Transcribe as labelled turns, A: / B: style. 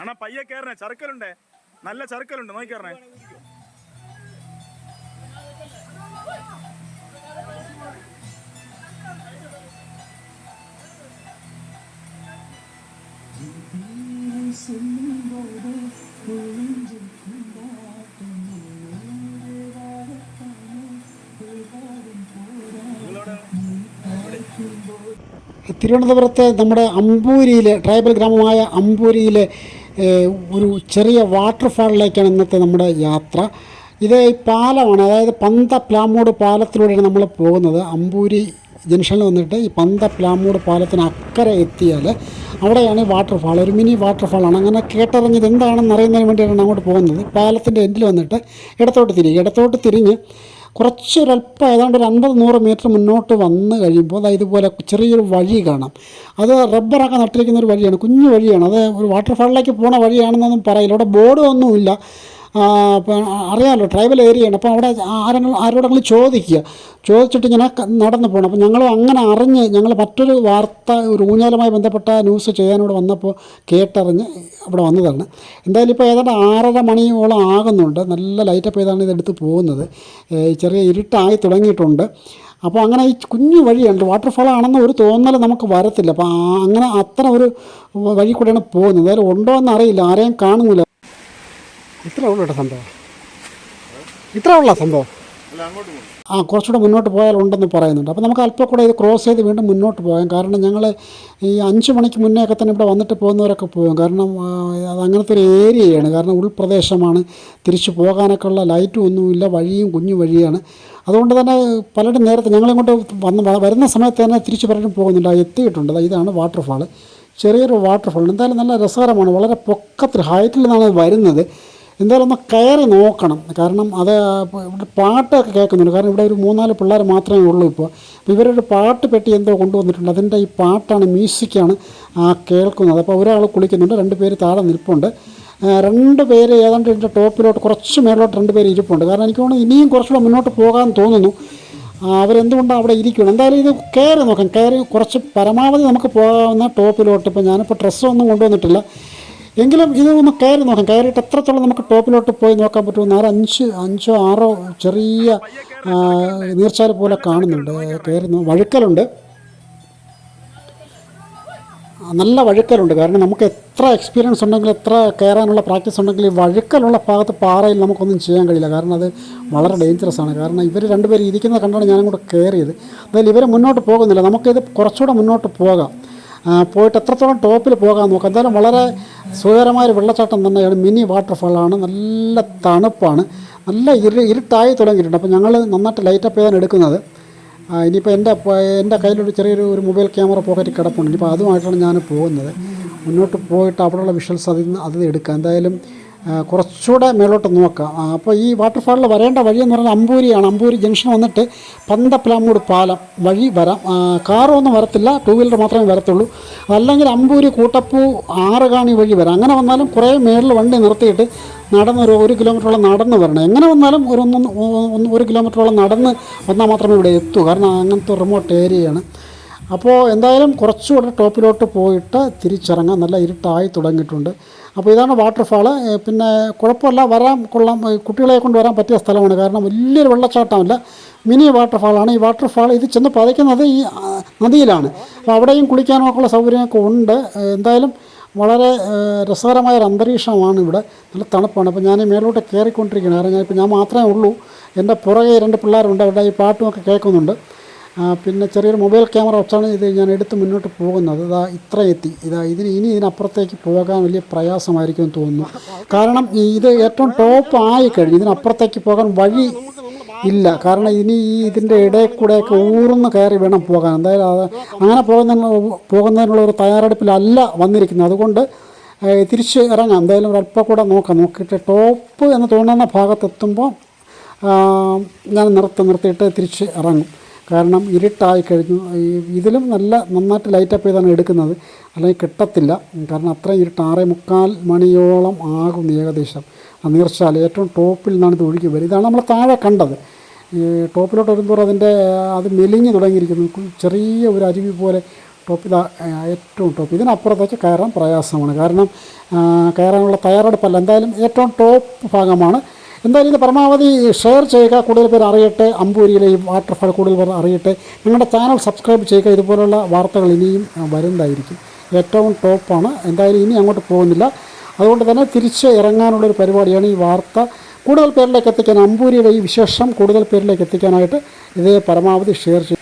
A: അണ്ണാ പയ്യെ കയറണേ ചറുക്കലുണ്ടേ? നല്ല ചറുക്കലുണ്ട്. നോക്കി കയറണേ
B: തിരുവനന്തപുരത്തെ നമ്മുടെ അമ്പൂരിയിലെ ട്രൈബൽ ഗ്രാമമായ അമ്പൂരിയിലെ ഒരു ചെറിയ വാട്ടർഫാളിലേക്കാണ് ഇന്നത്തെ നമ്മുടെ യാത്ര. ഇത് ഈ പാലമാണ് അതായത് പന്ത പ്ലാമൂട് പാലത്തിലൂടെയാണ് നമ്മൾ പോകുന്നത്. അമ്പൂരി ജംഗ്ഷനിൽ വന്നിട്ട് ഈ പന്ത പ്ലാമൂട് പാലത്തിന് അക്കരെ എത്തിയാൽ അവിടെയാണ് വാട്ടർഫാൾ. ഒരു മിനി വാട്ടർഫാളാണ്. അങ്ങനെ കേട്ടറിഞ്ഞത് എന്താണെന്ന് അറിയുന്നതിന് വേണ്ടിയാണ് അങ്ങോട്ട് പോകുന്നത്. പാലത്തിന്റെ എൻഡിൽ വന്നിട്ട് ഇടത്തോട്ട് തിരിഞ്ഞ് ഇടത്തോട്ട് തിരിഞ്ഞ് കുറച്ചൊരല്പം ഏതാണ്ട് ഒരു അൻപത് നൂറ് മീറ്റർ മുന്നോട്ട് വന്ന് കഴിയുമ്പോൾ അതായത് ഇതുപോലെ ചെറിയൊരു വഴി കാണാം. അത് റബ്ബറൊക്കെ നട്ടിരിക്കുന്ന ഒരു വഴിയാണ് കുഞ്ഞു വഴിയാണ്. അത് ഒരു വാട്ടർഫാളിലേക്ക് പോണ വഴിയാണെന്നൊന്നും പറയില്ല. അവിടെ ബോർഡ് ഒന്നുമില്ല. ആ, അറിയാമല്ലോ ട്രൈബൽ ഏരിയയാണ് അപ്പോൾ അവിടെ ആരെങ്കിലും ആരോടെങ്കിലും ചോദിക്കുക. ചോദിച്ചിട്ട് ഇങ്ങനെ നടന്നു പോകണം അപ്പോൾ ഞങ്ങൾ അങ്ങനെ അറിഞ്ഞ് ഞങ്ങൾ മറ്റൊരു വാർത്ത ഒരു ഊഞ്ഞാലുമായി ബന്ധപ്പെട്ട ന്യൂസ് ചെയ്യാനോട് വന്നപ്പോൾ കേട്ടറിഞ്ഞ് അവിടെ വന്നതാണ്. എന്തായാലും ഇപ്പോൾ ഏതാണ്ട് ആറര മണിയോളം ആകുന്നുണ്ട്. നല്ല ലൈറ്റപ്പ് ചെയ്താണ് ഇതെടുത്ത് പോകുന്നത്. ചെറിയ ഇരുട്ടായി തുടങ്ങിയിട്ടുണ്ട്. അപ്പോൾ അങ്ങനെ ഈ കുഞ്ഞു വഴിയുണ്ട്. വാട്ടർഫാൾ ആണെന്ന് ഒരു തോന്നൽ നമുക്ക് വരത്തില്ല. അപ്പോൾ അങ്ങനെ അത്ര ഒരു വഴി കൂടെയാണ് പോകുന്നത്. എന്തായാലും ഉണ്ടോ എന്ന് അറിയില്ല ആരെയും കാണുന്നില്ല. ഇത്ര ഉള്ളു കേട്ടോ സംഭവം. ഇത്ര ഉള്ള സംഭവം? ആ കുറച്ചുകൂടെ മുന്നോട്ട് പോയാൽ ഉണ്ടെന്ന് പറയുന്നുണ്ട്. അപ്പോൾ നമുക്ക് അല്പം കൂടെ ഇത് ക്രോസ് ചെയ്ത് വീണ്ടും മുന്നോട്ട് പോകാം. കാരണം ഞങ്ങൾ ഈ അഞ്ച് മണിക്ക് മുന്നേ ഒക്കെ തന്നെ ഇവിടെ വന്നിട്ട് പോകുന്നവരൊക്കെ പോകും കാരണം അത് അങ്ങനത്തെ ഒരു ഏരിയയാണ്. കാരണം ഉൾപ്രദേശമാണ്. തിരിച്ചു പോകാനൊക്കെ ഉള്ള ലൈറ്റും ഒന്നുമില്ല വഴിയും കുഞ്ഞു വഴിയാണ്. അതുകൊണ്ട് തന്നെ പലരും നേരത്തെ ഞങ്ങളിങ്ങോട്ട് വന്ന് വരുന്ന സമയത്ത് തന്നെ തിരിച്ച് പലരും പോകുന്നുണ്ട്. എത്തിയിട്ടുണ്ട്. ഇതാണ് വാട്ടർഫാൾ ചെറിയൊരു വാട്ടർഫാൾ എന്തായാലും നല്ല രസകരമാണ്. വളരെ പൊക്കത്തിൽ ഹൈറ്റിൽ നിന്നാണ് വരുന്നത്. എന്തായാലും ഒന്ന് കയറി നോക്കണം. കാരണം അത് ഇവിടെ പാട്ടൊക്കെ കേൾക്കുന്നുണ്ട്. കാരണം ഇവിടെ ഒരു മൂന്നാൽ പിള്ളേർ മാത്രമേ ഉള്ളൂ ഇപ്പോൾ. അപ്പോൾ ഇവരൊരു പാട്ട് പെട്ടി എന്തോ കൊണ്ടുവന്നിട്ടുണ്ട്. അതിന്റെ ഈ പാട്ടാണ് മ്യൂസിക്കാണ് ആ കേൾക്കുന്നത്. അപ്പോൾ ഒരാൾ കുളിക്കുന്നുണ്ട് രണ്ട് പേര് താഴെ നിൽപ്പുണ്ട്. രണ്ട് പേര് ഏതാണ്ട് ഇതിന്റെ ടോപ്പിലോട്ട് കുറച്ച് മേലോട്ട് രണ്ട് പേര് ഇരിപ്പുണ്ട്. കാരണം എനിക്ക് തോന്നുന്നു ഇനിയും കുറച്ചുകൂടെ മുന്നോട്ട് പോകാൻ തോന്നുന്നു. അവരെന്തുകൊണ്ടാണ് അവിടെ ഇരിക്കുന്നത്? എന്തായാലും ഇത് കയറി നോക്കാം. കയറി കുറച്ച് പരമാവധി നമുക്ക് പോകാവുന്ന ടോപ്പിലോട്ട്. ഇപ്പോൾ ഞാനിപ്പോൾ ഡ്രസ്സൊന്നും കൊണ്ടുവന്നിട്ടില്ല. എങ്കിലും ഇത് ഒന്ന് കയറി നോക്കാം. കയറിയിട്ട് എത്രത്തോളം നമുക്ക് ടോപ്പിലോട്ട് പോയി നോക്കാൻ പറ്റുമോ ആറ് അഞ്ച് അഞ്ചോ ആറോ ചെറിയ നീർച്ചാൽ പോലെ കാണുന്നുണ്ട്. കയറി വഴുക്കലുണ്ട്. നല്ല വഴുക്കലുണ്ട്. കാരണം നമുക്ക് എത്ര എക്സ്പീരിയൻസ് ഉണ്ടെങ്കിൽ എത്ര കയറാനുള്ള പ്രാക്ടീസ് ഉണ്ടെങ്കിൽ ഈ വഴുക്കലുള്ള ഭാഗത്ത് പാറയിൽ നമുക്കൊന്നും ചെയ്യാൻ കഴിയില്ല. കാരണം അത് വളരെ ഡേഞ്ചറസ് ആണ്. കാരണം ഇവർ രണ്ടുപേരും ഇരിക്കുന്നത് കണ്ടാണ് ഞാനും കൂടെ കയറിയത്. അതായത് ഇവർ മുന്നോട്ട് പോകുന്നില്ല. നമുക്കിത് കുറച്ചുകൂടെ മുന്നോട്ട് പോകാം. പോയിട്ട് എത്രത്തോളം ടോപ്പിൽ പോകാൻ നോക്കാം. എന്തായാലും വളരെ സുഖകരമായ വെള്ളച്ചാട്ടം തന്നെയാണ്. മിനി വാട്ടർഫാളാണ്. നല്ല തണുപ്പാണ്. നല്ല ഇരു ഇരുട്ടായി തുടങ്ങിയിട്ടുണ്ട്. അപ്പോൾ ഞങ്ങൾ നന്നായിട്ട് ലൈറ്റപ്പ് ചെയ്താണ് എടുക്കുന്നത്. ഇനിയിപ്പോൾ എന്റെ എന്റെ കയ്യിലൊരു ചെറിയൊരു ഒരു മൊബൈൽ ക്യാമറ പോക്കറ്റ് കിടപ്പുണ്ട്. ഇനിയിപ്പോൾ അതുമായിട്ടാണ് ഞാൻ പോകുന്നത്. മുന്നോട്ട് പോയിട്ട് അവിടെയുള്ള വിഷ്വൽസ് അതിൽ നിന്ന് അത് എടുക്കാം. എന്തായാലും കുറച്ചുകൂടെ മേലോട്ട് നോക്കാം. അപ്പോൾ ഈ വാട്ടർഫാളിൽ വരേണ്ട വഴി എന്ന് പറഞ്ഞാൽ അമ്പൂരിയാണ്. അമ്പൂരി ജംഗ്ഷൻ വന്നിട്ട് പന്തപ്ലാമൂട് പാലം വഴി വരാം. കാറൊന്നും വരത്തില്ല. ടൂ വീലർ മാത്രമേ വരത്തുള്ളൂ. അല്ലെങ്കിൽ അമ്പൂരി കൂട്ടപ്പൂ ആറുകാണി വഴി വരാം. അങ്ങനെ വന്നാലും കുറേ മേളിൽ വണ്ടി നിർത്തിയിട്ട് നടന്ന് ഒരു ഒരു കിലോമീറ്ററോളം നടന്ന് വരണം. എങ്ങനെ വന്നാലും ഒരു ഒന്ന് ഒരു കിലോമീറ്ററോളം നടന്ന് വന്നാൽ മാത്രമേ ഇവിടെ എത്തൂ. കാരണം അങ്ങനത്തെ റിമോട്ട് ഏരിയയാണ് അപ്പോൾ എന്തായാലും കുറച്ചുകൂടെ ടോപ്പിലോട്ട് പോയിട്ട് തിരിച്ചിറങ്ങാം നല്ല ഇരുട്ടായി തുടങ്ങിയിട്ടുണ്ട്. അപ്പോൾ ഇതാണ് വാട്ടർഫാൾ പിന്നെ കുഴപ്പമില്ല വരാൻ കൊള്ളാം. കുട്ടികളെ കൊണ്ട് വരാൻ പറ്റിയ സ്ഥലമാണ്. കാരണം വലിയൊരു വെള്ളച്ചാട്ടമല്ല മിനി വാട്ടർഫാളാണ് ഈ വാട്ടർഫാൾ ഇത് ചെന്ന് പതയ്ക്കുന്നത് ഈ നദിയിലാണ്. അപ്പോൾ അവിടെയും കുളിക്കാനൊക്കെയുള്ള സൗകര്യമൊക്കെ ഉണ്ട്. എന്തായാലും വളരെ രസകരമായ ഒരു അന്തരീക്ഷമാണ് ഇവിടെ. നല്ല തണുപ്പാണ്. അപ്പോൾ ഞാൻ മേലോട്ട് കയറിക്കൊണ്ടിരിക്കുകയാണ് കാരണം ഞാൻ ഇപ്പോൾ ഞാൻ മാത്രമേ ഉള്ളൂ. എന്റെ പുറകെ രണ്ട് പിള്ളേരുണ്ട്. അവരുടെ ഈ പാട്ടുമൊക്കെ കേൾക്കുന്നുണ്ട്. പിന്നെ ചെറിയൊരു മൊബൈൽ ക്യാമറ വെച്ചാണ് ഇത് ഞാൻ എടുത്ത് മുന്നോട്ട് പോകുന്നത്. ഇതാ ഇത്ര എത്തി. ഇതാ ഇതിന് ഇനി ഇതിനപ്പുറത്തേക്ക് പോകാൻ വലിയ പ്രയാസമായിരിക്കും എന്ന് തോന്നുന്നു. കാരണം ഇത് ഏറ്റവും ടോപ്പ് ആയി കഴിഞ്ഞു. ഇതിനപ്പുറത്തേക്ക് പോകാൻ വഴി ഇല്ല. കാരണം ഇനി ഈ ഇതിന്റെ ഇടയിൽ കൂടെയൊക്കെ ഊർന്ന് കയറി വേണം പോകാൻ. എന്തായാലും അങ്ങനെ പോകുന്ന പോകുന്നതിനുള്ള ഒരു തയ്യാറെടുപ്പിലല്ല വന്നിരിക്കുന്നത്. അതുകൊണ്ട് തിരിച്ച് ഇറങ്ങാം. എന്തായാലും ഒരല്പം കൂടെ നോക്കാം. നോക്കിയിട്ട് ടോപ്പ് എന്ന് തോന്നുന്ന ഭാഗത്തെത്തുമ്പോൾ ഞാൻ നിർത്തി നിർത്തിയിട്ട് തിരിച്ച് ഇറങ്ങും. കാരണം ഇരുട്ടായി കഴിഞ്ഞു. ഇതിലും നല്ല നന്നായിട്ട് ലൈറ്റപ്പ് ചെയ്താണ് എടുക്കുന്നത്. അല്ലെങ്കിൽ കിട്ടത്തില്ല. കാരണം അത്രയും ഇരുട്ട്. ആറേ മുക്കാൽ മണിയോളം ആകും ഏകദേശം. നീർച്ചാൽ ഏറ്റവും ടോപ്പിൽ നിന്നാണ് ഇത് ഒഴുകി വരിക ഇതാണ് നമ്മൾ താഴെ കണ്ടത്. ഈ ടോപ്പിലോട്ട് വരുമ്പോൾ അതിന്റെ അത് മെലിഞ്ഞു തുടങ്ങിയിരിക്കുന്നു. ചെറിയ ഒരു അരുവി പോലെ ടോപ്പ് ഇതാ ഏറ്റവും ടോപ്പ്. ഇതിനപ്പുറത്തേക്ക് കയറാൻ പ്രയാസമാണ്. കാരണം കയറാനുള്ള തയ്യാറെടുപ്പല്ല. എന്തായാലും ഏറ്റവും ടോപ്പ് ഭാഗമാണ്. എന്തായാലും ഇത് പരമാവധി ഷെയർ ചെയ്യുക. കൂടുതൽ പേർ അറിയട്ടെ. അമ്പൂരിയിലെ ഈ വാട്ടർഫാൾ കൂടുതൽ പേർ അറിയട്ടെ. നിങ്ങളുടെ ചാനൽ സബ്സ്ക്രൈബ് ചെയ്യുക. ഇതുപോലുള്ള വാർത്തകൾ ഇനിയും വരുന്നതായിരിക്കും. ഏറ്റവും ടോപ്പാണ് എന്തായാലും ഇനി അങ്ങോട്ട് പോകുന്നില്ല. അതുകൊണ്ട് തന്നെ തിരിച്ച് ഇറങ്ങാനുള്ളൊരു പരിപാടിയാണ് ഈ വാർത്ത. കൂടുതൽ പേരിലേക്ക് എത്തിക്കാൻ അമ്പൂരിയുടെ ഈ വിശേഷം കൂടുതൽ പേരിലേക്ക് എത്തിക്കാനായിട്ട് ഇതേ പരമാവധി ഷെയർ ചെയ്യും